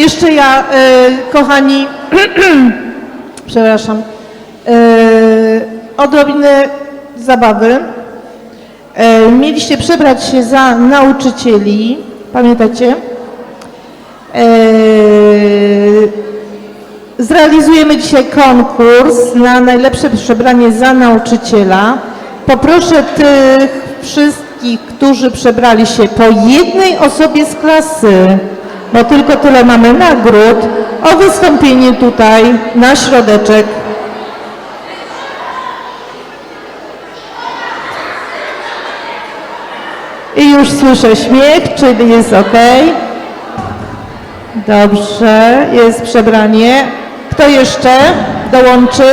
Jeszcze ja, e, kochani, przepraszam, e, odrobinę zabawy. E, mieliście przebrać się za nauczycieli, pamiętacie? Zrealizujemy dzisiaj konkurs na najlepsze przebranie za nauczyciela. Poproszę tych wszystkich, którzy przebrali się po jednej osobie z klasy, bo tylko tyle mamy nagród, o wystąpienie tutaj na środeczek. I już słyszę śmiech, czyli jest ok. Dobrze, jest przebranie. Kto jeszcze dołączy?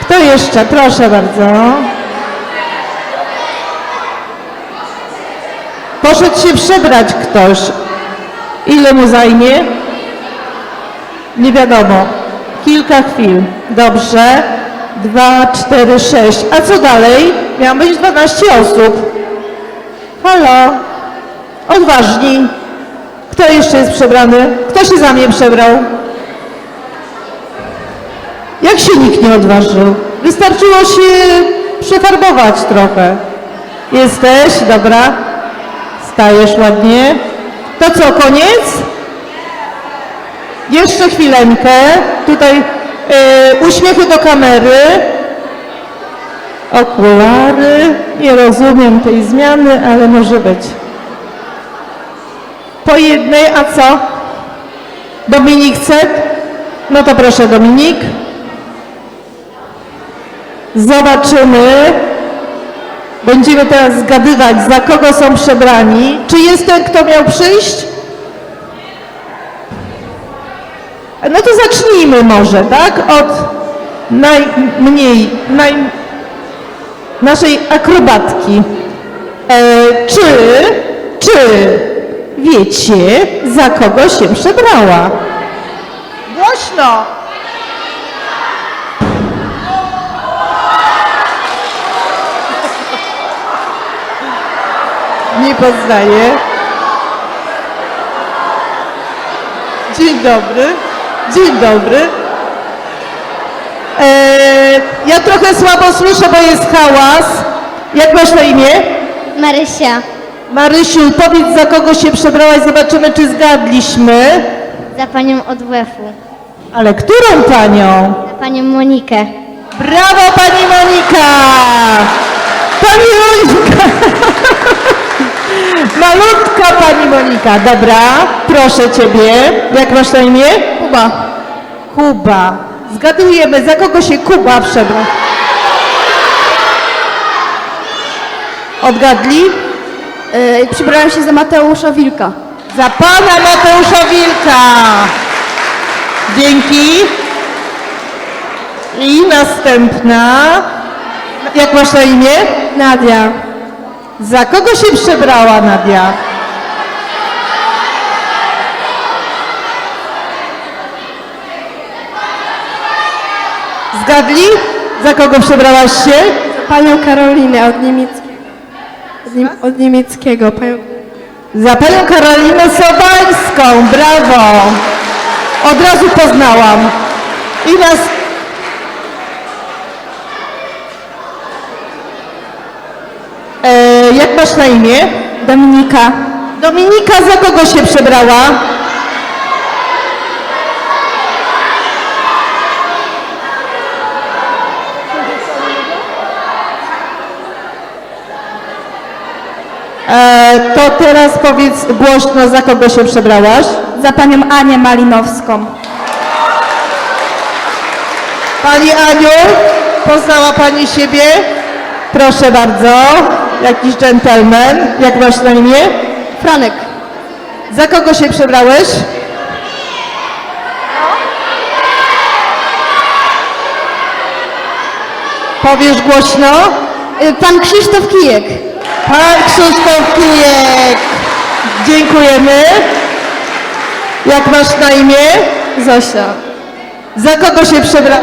Kto jeszcze? Proszę bardzo. Poszedł się przebrać ktoś. Ile mu zajmie? Nie wiadomo. Kilka chwil. Dobrze. Dwa, cztery, sześć. A co dalej? Miało być 12 osób. Halo. Odważni. Kto jeszcze jest przebrany? Kto się za mnie przebrał? Jak się nikt nie odważył? Wystarczyło się przefarbować trochę. Jesteś? Dobra. Stajesz ładnie. To co, koniec? Jeszcze chwileńkę. Tutaj e, uśmiechy do kamery. Okulary. Nie rozumiem tej zmiany, ale może być. Po jednej, a co? Dominik chce? No to proszę Dominik. Zobaczymy. Będziemy teraz zgadywać, za kogo są przebrani. Czy jest ten, kto miał przyjść? No to zacznijmy może, tak? Od najmniej, naj... naszej akrobatki. E, czy, czy wiecie, za kogo się przebrała? Głośno! Nie poznaję. Dzień dobry. Dzień dobry. E, ja trochę słabo słyszę, bo jest hałas. Jak masz na imię? Marysia, Marysiu, powiedz za kogo się przebrałaś, zobaczymy czy zgadliśmy. za panią od WF-u, Ale którą panią? za panią Monikę. Brawo pani Monika! Pani Monika! Malutka pani Monika, dobra, proszę ciebie. Jak masz na imię? Kuba. Kuba. Zgadujemy, za kogo się Kuba przebrał? Odgadli? Yy, przybrałem się za Mateusza Wilka. Za pana Mateusza Wilka. Dzięki. I następna. Jak masz na imię? Nadia. Za kogo się przebrała Nadia? Zgadli? Za kogo przebrałaś się? Panią Karolinę od, niemiec... od, niem... od niemieckiego. Panią... Za panią Karolinę Sobańską. Brawo. Od razu poznałam. I nas... E, jak masz na imię? Dominika. Dominika, za kogo się przebrała? E, to teraz powiedz głośno, za kogo się przebrałaś? Za panią Anię Malinowską. Pani Aniu, poznała Pani siebie? Proszę bardzo, jakiś dżentelmen. Jak masz na imię? Franek. Za kogo się przebrałeś? Powiesz głośno? Yy, pan Krzysztof Kijek. Pan Krzysztof Kijek. Dziękujemy. Jak masz na imię? Zosia. Za kogo się przebrał?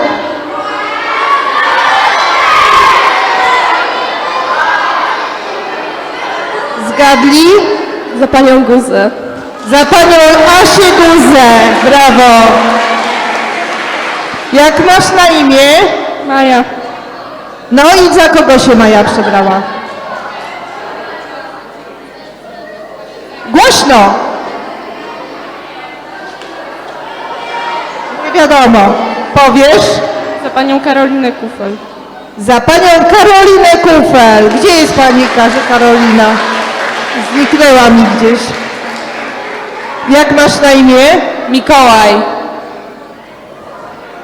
Zgadli? Za panią Guzę. Za panią Asię Guzę. Brawo. Jak masz na imię? Maja. No i za kogo się Maja przebrała? Głośno! Nie wiadomo. Powiesz? Za panią Karolinę Kufel. Za panią Karolinę Kufel. Gdzie jest pani Karolina? Zniknęła mi gdzieś. Jak masz na imię? Mikołaj.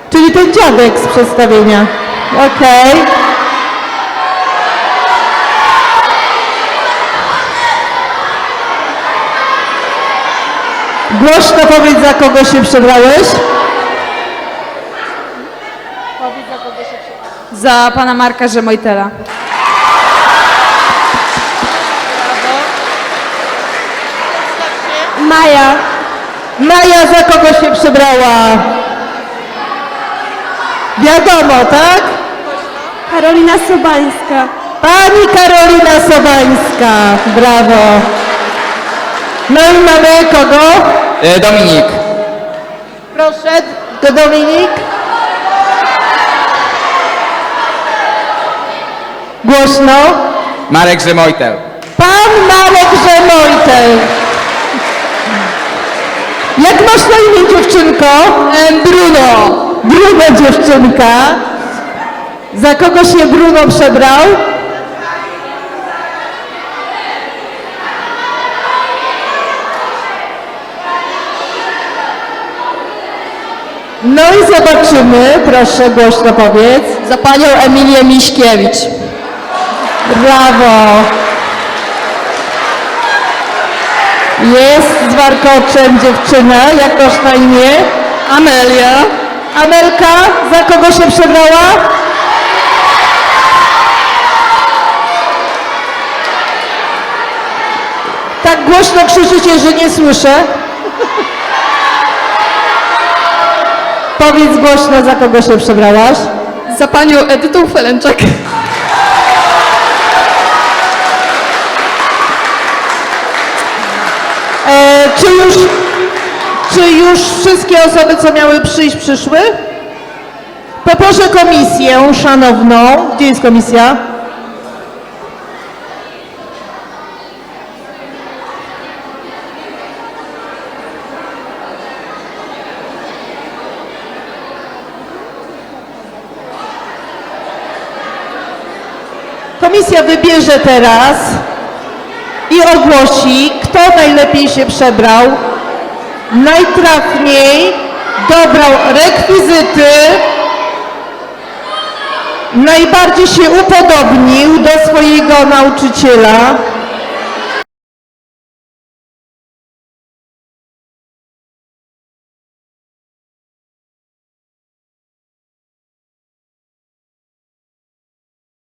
Czyli ten dziadek z przedstawienia. Okej. Głośno powiedz, za kogo się przebrałeś. Za pana Marka Rzemojtela. Maja. Maja, za kogo się przebrała? Wiadomo, tak? Karolina Sobańska. Pani Karolina Sobańska. Brawo. No i mamy kogo? E, Dominik. Proszę, to Dominik. Głośno. Marek Rzemojtel. Pan Marek Rzemojtel. Masz na imię dziewczynko? Bruno. Bruno dziewczynka. Za kogo się Bruno przebrał? No i zobaczymy, proszę głośno powiedz. Za panią Emilię Miśkiewicz. Brawo! Jest z warkoczem dziewczyna. Jak masz na imię? Amelia. Amelka, za kogo się przebrała? Tak głośno krzyczycie, że nie słyszę. Powiedz głośno, za kogo się przebrałaś? Za panią Edytą Felęczak. Czy już, czy już wszystkie osoby, co miały przyjść, przyszły? Poproszę komisję szanowną. Gdzie jest komisja? Komisja wybierze teraz i ogłosi, kto najlepiej się przebrał, najtrafniej dobrał rekwizyty, najbardziej się upodobnił do swojego nauczyciela,